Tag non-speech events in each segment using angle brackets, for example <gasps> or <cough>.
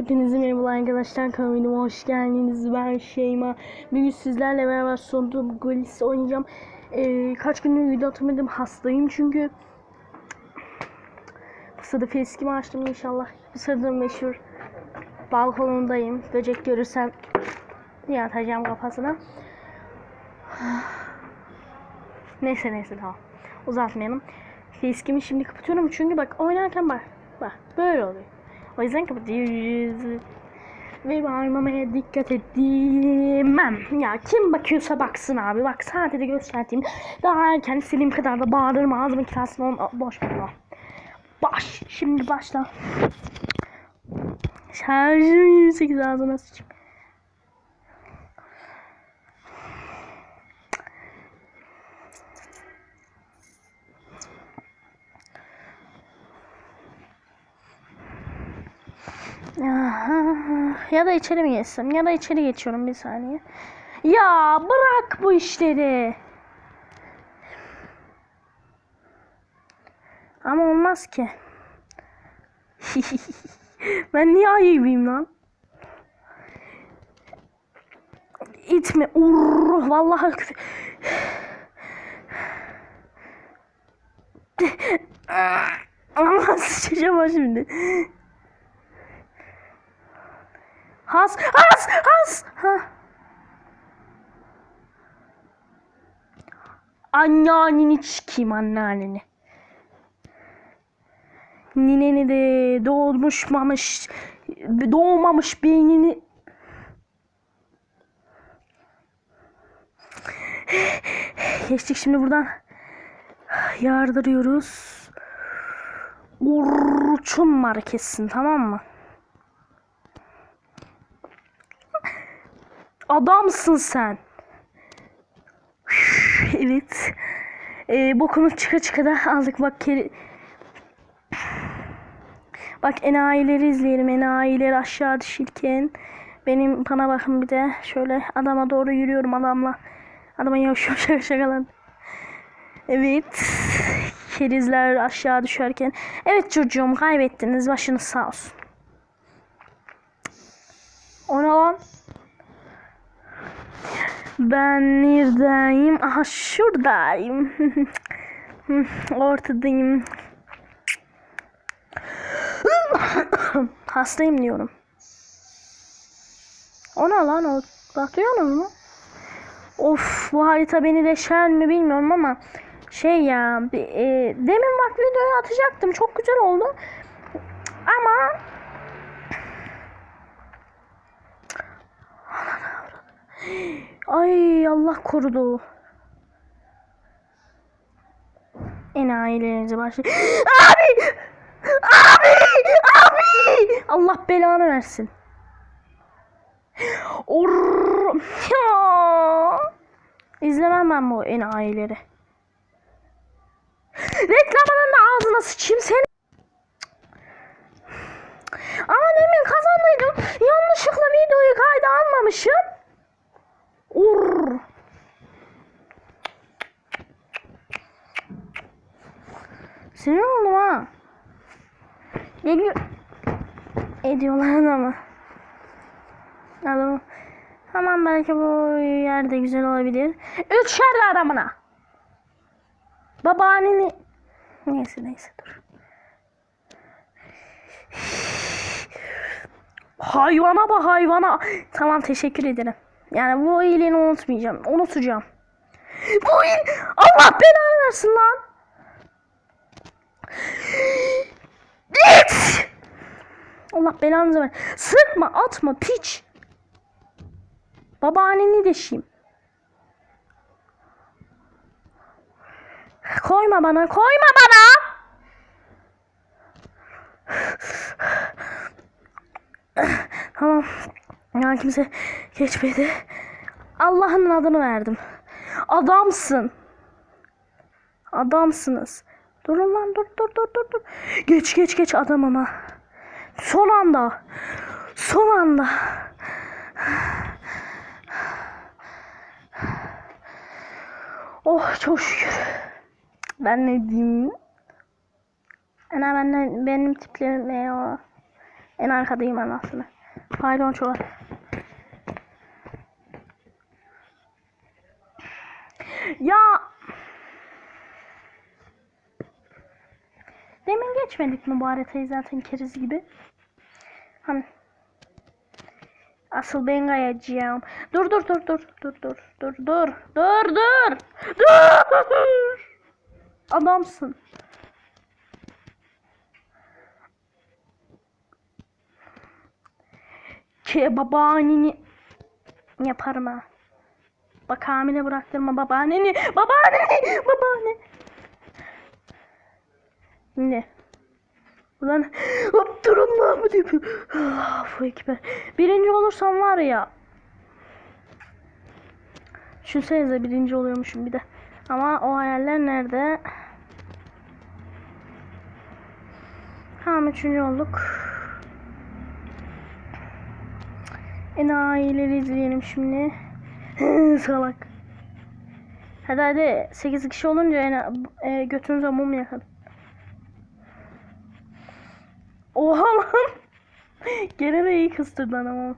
Hepinize merhabalar arkadaşlar kanalıma hoş geldiniz. Ben Şeyma. Bugün sizlerle beraber sonunda Golis oynayacağım. Ee, kaç gündür video atamadım. Hastayım çünkü. Sırada facecam'ı açtım inşallah. Bu sırada meşhur balkonundayım. Böcek görürsem diye atacağım kafasına. <sighs> neyse neyse tamam. Uzatmayalım. Facecam'i şimdi kapatıyorum çünkü bak oynarken bak. Bak böyle oluyor. O yüzden kapatıyoruz. Ve bağırmamaya dikkat edemem. Ya kim bakıyorsa baksın abi. Bak saati de göstereyim. Daha erken istediğim kadar da bağırırım ağzımın kirasını on... boş ver. Baş. Şimdi başla. Şarjım 28 ağzına sıçayım. Ya da içeri mi geçsem? Ya da içeri geçiyorum bir saniye. Ya bırak bu işleri. Ama olmaz ki. <laughs> ben niye ayıbıyım lan? İtme. Urr, vallahi küfür. <laughs> Ama sıçacağım şimdi. Has, has, has. Ha. Anneanneni çıkayım anneanneni. Nineni de doğmuşmamış, doğmamış beynini. Geçtik şimdi buradan. Yardırıyoruz. Urçun var kesin tamam mı? Adamsın sen. evet. Ee, bokunu çıka çıka da aldık bak keri. Bak enayileri izleyelim. Enayileri aşağı düşürken. Benim bana bakın bir de şöyle adama doğru yürüyorum adamla. Adama yavaş yavaş yavaş Evet. Kerizler aşağı düşerken. Evet çocuğum kaybettiniz. Başınız sağ olsun. O ne lan? Ben neredeyim? Aha şuradayım. <laughs> Ortadayım. Hastayım diyorum. O ne lan o? Bakıyorsunuz mu? Of bu harita beni deşer mi bilmiyorum ama şey ya e, demin bak videoyu atacaktım çok güzel oldu ama ay Allah korudu enayilerinizi başlayın <gasps> abi abi abi Allah belanı versin Or. İzlemem ben bu enayileri. Reklamının da ağzına sıçayım seni. Ama demin kazandıydım. Yanlışlıkla videoyu kayda almamışım. Sinir oldum ha. Geliyor. Ediyorlar ama. Adam. Tamam belki bu yerde güzel olabilir. Üç şerli adamına. Babaanneni. Neyse neyse dur. Hayvana bak hayvana. Tamam teşekkür ederim. Yani bu iyiliğini unutmayacağım. Unutacağım. Bu iyil... Allah belanı versin lan. Git. Allah belanı versin. Sıkma atma piç. Babaanneni deşeyim. Koyma bana, koyma bana. tamam. Ya kimse geçmedi. Allah'ın adını verdim. Adamsın. Adamsınız. Durun lan dur dur dur dur dur. Geç geç geç adam ama. Son anda. Son anda. Oh çok şükür. Ben ne diyeyim? Ana ben de, benim tiplerim ne o? En arkadayım anasını. Faydonçolar. Ya Demin geçmedik mi bu haritayı zaten keriz gibi? Hani Asıl ben kayacağım. Dur dur dur dur dur dur dur dur dur dur dur Adamsın. Ke babaanneni yaparım ha. Bak hamile bıraktırma babaanneni. Babaanneni. Babaanne. Ne? Ulan hop durun lan mı diyor. Bu ekibe. Birinci olursam var ya. Düşünsenize birinci oluyormuşum bir de. Ama o hayaller nerede? Tamam üçüncü olduk. Enayileri izleyelim şimdi. <laughs> Salak. Hadi hadi 8 kişi olunca e, götünüze mum yakın. Oha lan. Gene de iyi kıstırdın ama.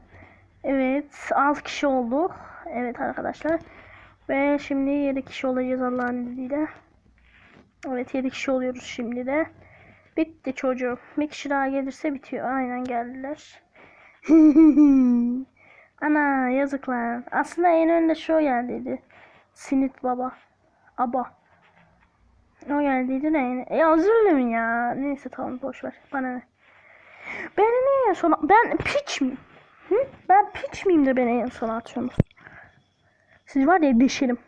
Evet 6 kişi olduk. Evet arkadaşlar. Ve şimdi 7 kişi olacağız Allah'ın izniyle. Evet 7 kişi oluyoruz şimdi de. Bitti çocuğum. Bir kişi daha gelirse bitiyor. Aynen geldiler. <laughs> Ana yazıklar. Aslında en önde şu geldiydi. Sinit baba. Aba. O geldiydi yani. Ya üzüldüm ya. Neyse tamam boş ver. Bana ne. Ben niye en sona... Ben piç miyim? Hı? Ben piç miyim de beni en sona atıyorsunuz? Siz var ya deşerim.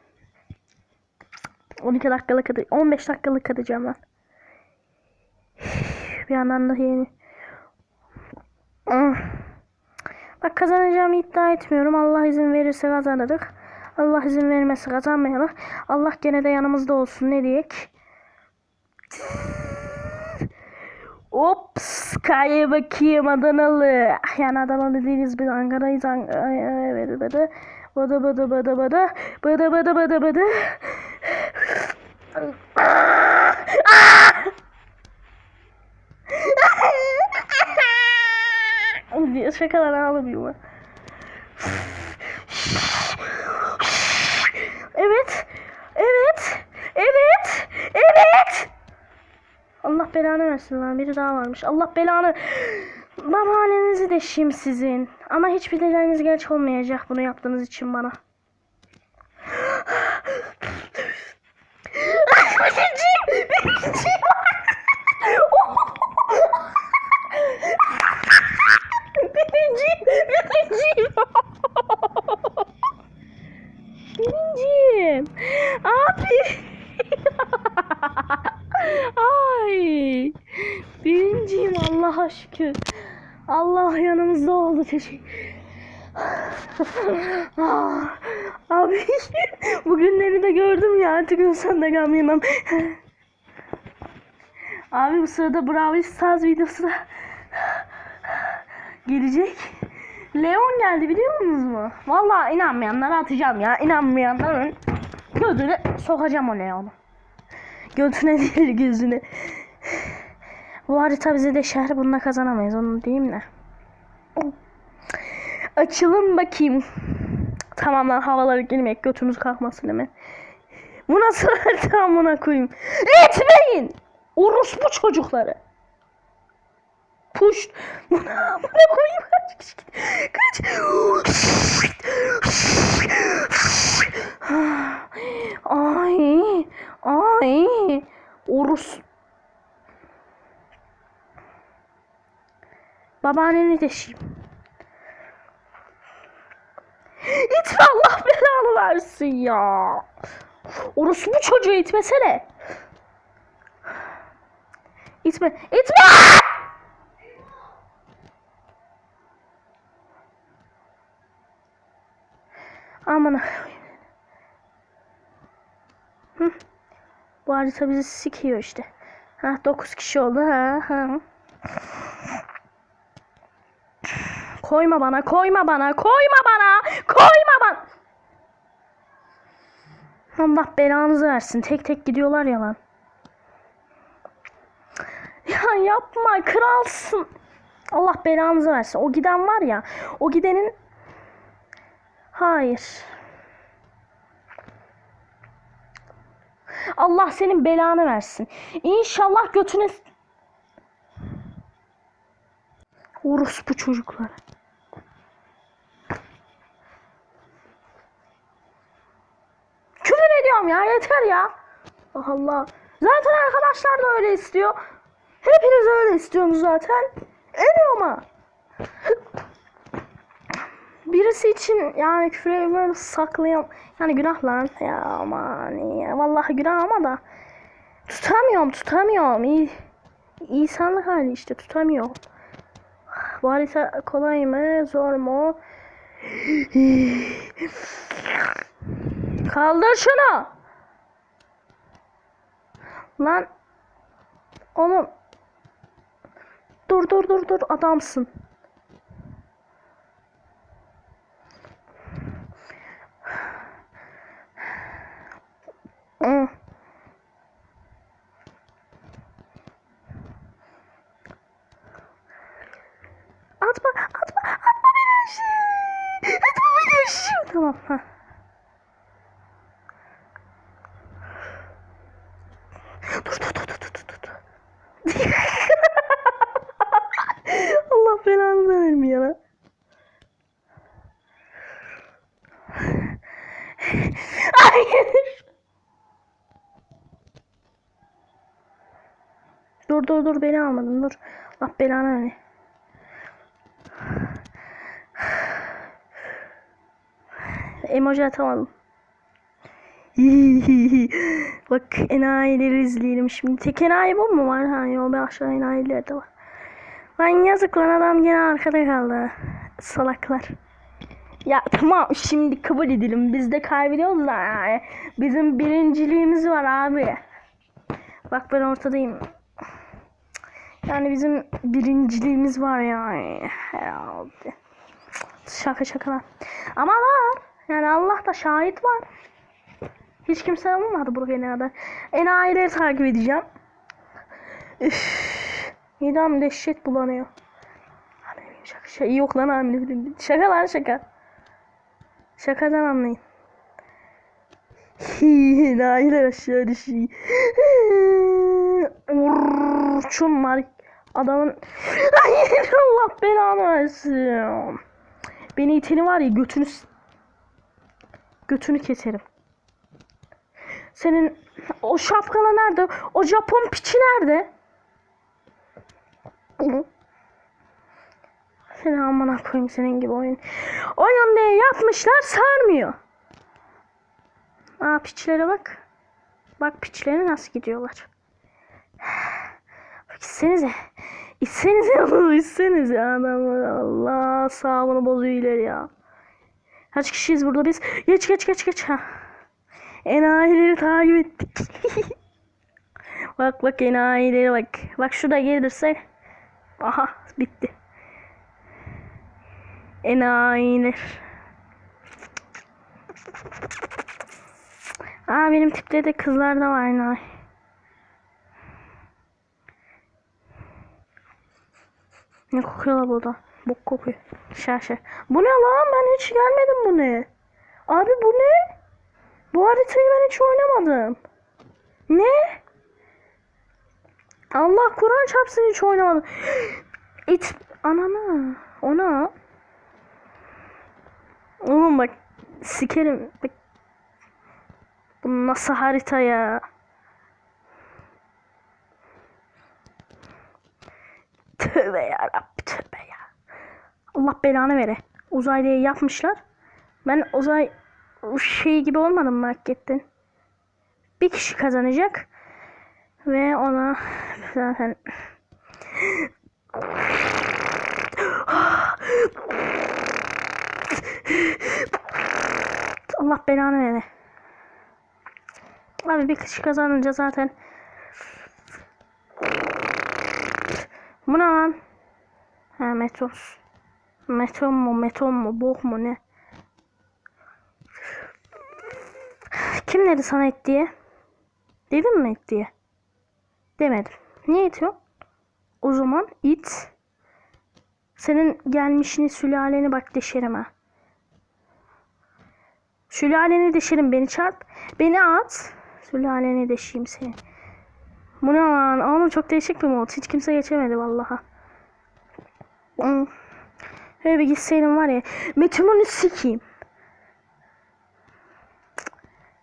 12 dakikalık adı, 15 dakikalık atacağım lan. Bir yandan da yeni. Ah. Bak kazanacağımı iddia etmiyorum. Allah izin verirse kazanırız. Allah izin vermezse kazanmayalım. Allah gene de yanımızda olsun ne diyek. Ops, kaya bakayım Adanalı. Yani Adanalı değiliz biz Ankara'yız. Ankara, evet, bada bada bada bada bada bada bada bada bada. diye şakalar ağlamıyor. Evet. Evet. Evet. Allah belanı versin lan. Biri daha varmış. Allah belanı. <gasps> Babaannenizi deşeyim sizin. Ama hiçbir dileriniz geç olmayacak bunu yaptığınız için bana. Birinciyim. Birinciyim. Birinciyim. Birinciyim. Birinciyim. Abi. Ay. Birinciyim Allah'a şükür. Allah yanımızda oldu. Teşekkür. Ah, Abi <laughs> bugünleri de gördüm ya artık ölsem de gam yemem. Abi bu sırada Bravo Stars videosu da <sighs> gelecek. Leon geldi biliyor musunuz mu? Vallahi inanmayanlara atacağım ya. İnanmayanların gözüne sokacağım o Leon'u. Götüne <laughs> değil gözüne. Bu harita bize de şehir bununla kazanamayız onu diyeyim de. Açılın bakayım. Tamam lan havaları girmek götümüz kalkmasın hemen. Bu nasıl <laughs> harita amına koyayım. Etmeyin. Orospu çocukları. Puş. Buna, buna koyayım <laughs> kaç. Kaç. Ay. Ay. Orus. Babaanneni deşeyim. İtme Allah belanı versin ya. Orası bu çocuğu itmesene. İtme. İtme! Aman. Bu harita bizi sikiyor işte. Ha 9 kişi oldu ha ha. Koyma bana, koyma bana, koyma bana, koyma bana. Allah belanızı versin. Tek tek gidiyorlar ya lan. Ya yapma, kralsın. Allah belanızı versin. O giden var ya. O gidenin Hayır. Allah senin belanı versin. İnşallah götüne Orospu çocuklar. Ediyorum ya yeter ya. Allah Allah. Zaten arkadaşlar da öyle istiyor. Hepiniz öyle istiyorsunuz zaten. Ediyor ama. Birisi için yani küfür böyle saklayam. Yani günah lan. Ya aman ya. Vallahi günah ama da. Tutamıyorum tutamıyorum. İyi. İnsanlık hali işte tutamıyorum. Bu harita kolay mı zor mu? Kaldır şunu. Lan. Oğlum. Dur dur dur dur adamsın. Atma, atma, atma beni aşağı. Atma beni aşağı. Tamam, ha. Dur, dur, dur, dur, dur, dur, dur. Allah belanı vermiyor lan. Hayır. Dur dur beni almadın dur. Allah belanı ver. Emoji atamadım. <laughs> Bak enayileri izleyelim şimdi. Tek enayi bu mu var? Ha yok bir aşağı enayiler de var. Lan yazık lan adam gene arkada kaldı. Salaklar. Ya tamam şimdi kabul edelim. Biz de kaybediyoruz da yani. Bizim birinciliğimiz var abi. Bak ben ortadayım. Yani bizim birinciliğimiz var yani. Herhalde. Şaka şaka lan. Ama var. Yani Allah da şahit var. Hiç kimse olmadı buraya kadar. Enayileri takip edeceğim. Üff. Midem dehşet bulanıyor. Şaka, şaka. Yok lan hamile. Şaka lan şaka. Şakadan anlayın. Enayiler aşağı düşüyor. Urçun var. Adamın... <laughs> Hayır Allah belanı versin. Beni iteni var ya götünü... Götünü keserim. Senin o şapkalı nerede? O Japon piçi nerede? Seni amına koyayım senin gibi oyun. Oyun diye yapmışlar sarmıyor. Aa piçlere bak. Bak piçlere nasıl gidiyorlar. <sighs> İçsenize. İçsenize oğlum içsenize adamlar. Allah sağlığını bozuyor ya. Kaç kişiyiz burada biz? Geç geç geç geç. Ha. Enayileri takip ettik. <laughs> bak bak enayileri bak. Bak şurada gelirse. Aha bitti. Enayiler. Aa benim tipte de kızlar da var enayi. Ne kokuyor la burada? Bok kokuyor. Şaşa. Bu ne lan? Ben hiç gelmedim bu ne? Abi bu ne? Bu haritayı ben hiç oynamadım. Ne? Allah Kur'an çarpsın hiç oynamadım. <gasps> İt anana ona. Oğlum bak sikerim. Bak. Bu nasıl harita ya? Tövbe ya Rabbi tövbe ya. Allah belanı vere. Uzaylıya yapmışlar. Ben uzay şey gibi olmadım mı hakikaten? Bir kişi kazanacak. Ve ona zaten Allah belanı vere. Abi bir kişi kazanınca zaten Bu lan? Ha metos. Meton mu meton mu bok mu ne? Kim dedi sana et diye? Dedim mi et diye? Demedim. Niye itiyor? O zaman it Senin gelmişini sülaleni bak deşerim ha. Sülaleni deşerim beni çarp. Beni at. Sülaleni deşeyim seni. Bu ne lan? Oğlum çok değişik bir mod. Hiç kimse geçemedi vallaha. Hmm. Öyle bir gitseydim var ya. Meteorunu sikeyim.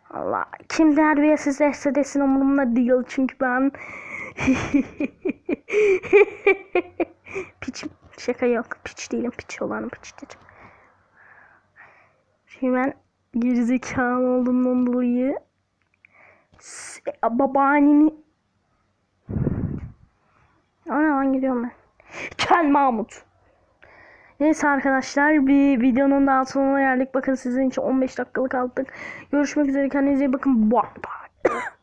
Allah kim terbiyesizleşse desin umurumda değil çünkü ben <laughs> piç şaka yok piç değilim piç olanım piçtir. Şimdi ben gerizekalı olduğumdan dolayı babaanneni Ana lan gidiyorum ben. Kel Mahmut. Neyse arkadaşlar bir videonun daha sonuna geldik. Bakın sizin için 15 dakikalık aldık. Görüşmek üzere kendinize iyi bakın. Bye bye. <coughs>